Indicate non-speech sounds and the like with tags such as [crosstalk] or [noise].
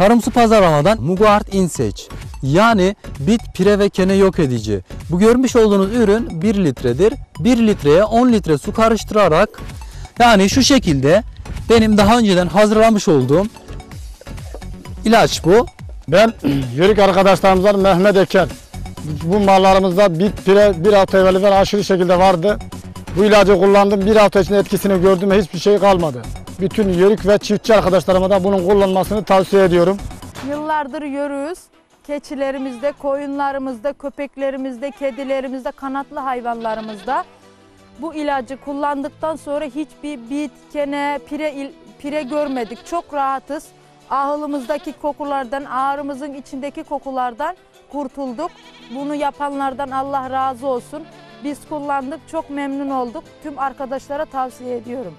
Tarımsı pazarlamadan Mugart Inseç yani bit, pire ve kene yok edici. Bu görmüş olduğunuz ürün 1 litredir. 1 litreye 10 litre su karıştırarak yani şu şekilde benim daha önceden hazırlamış olduğum ilaç bu. Ben [clears throat] yörük arkadaşlarımızdan Mehmet Eker. Bu mallarımızda bit pire bir hafta evvelden aşırı şekilde vardı. Bu ilacı kullandım. Bir hafta içinde etkisini gördüm ve hiçbir şey kalmadı. Bütün yörük ve çiftçi arkadaşlarıma da bunun kullanmasını tavsiye ediyorum. Yıllardır yürüyoruz. Keçilerimizde, koyunlarımızda, köpeklerimizde, kedilerimizde, kanatlı hayvanlarımızda bu ilacı kullandıktan sonra hiçbir bit, kene, pire, pire görmedik. Çok rahatız. Ahılımızdaki kokulardan, ağrımızın içindeki kokulardan kurtulduk. Bunu yapanlardan Allah razı olsun. Biz kullandık, çok memnun olduk. Tüm arkadaşlara tavsiye ediyorum.